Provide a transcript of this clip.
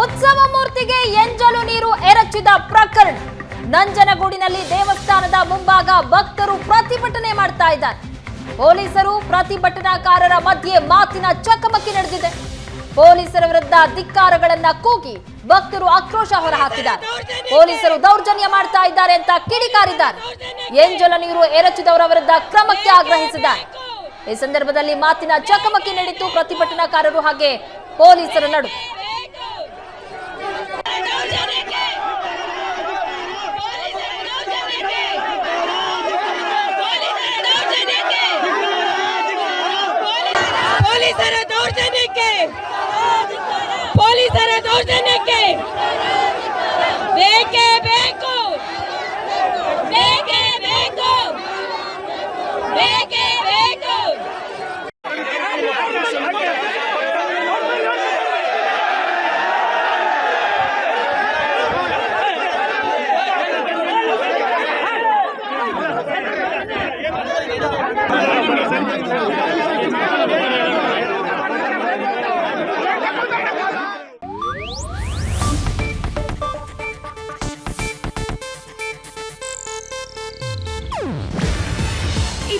ಉತ್ಸವ ಮೂರ್ತಿಗೆ ಎಂಜಲು ನೀರು ಎರಚಿದ ಪ್ರಕರಣ. ನಂಜನಗೂಡಿನಲ್ಲಿ ದೇವಸ್ಥಾನದ ಮುಂಭಾಗ ಭಕ್ತರು ಪ್ರತಿಭಟನೆ ಮಾಡ್ತಾ ಇದ್ದಾರೆ. ಪೊಲೀಸರು ಪ್ರತಿಭಟನಾಕಾರರ ಮಧ್ಯೆ ಮಾತಿನ ಚಕಮಕಿ ನಡೆದಿದೆ. ಪೊಲೀಸರ ವಿರುದ್ಧ ಧಿಕ್ಕಾರಗಳನ್ನ ಕೂಗಿ ಭಕ್ತರು ಆಕ್ರೋಶ ಹೊರಹಾಕಿದ್ದಾರೆ. ಪೊಲೀಸರು ದೌರ್ಜನ್ಯ ಮಾಡ್ತಾ ಇದ್ದಾರೆ ಅಂತ ಕಿಡಿಕಾರಿದ್ದಾರೆ. ಎಂಜಲ ನೀರು ಎರಚಿದವರ ವಿರುದ್ಧ ಕ್ರಮಕ್ಕೆ ಆಗ್ರಹಿಸಿದ್ದಾರೆ. ಈ ಸಂದರ್ಭದಲ್ಲಿ ಮಾತಿನ ಚಕಮಕಿ ನಡೆಯಿತು ಪ್ರತಿಭಟನಾಕಾರರು ಹಾಗೆ ಪೊಲೀಸರ ನಡುವೆ ಪೊಲೀಸರ ದೌರ್ಜನ್ಯಕ್ಕೆ ಬೇಕೇ ಬೇಕು ಬೇಕೇ ಬೇಕು ಬೇಕೇ ಬೇಕು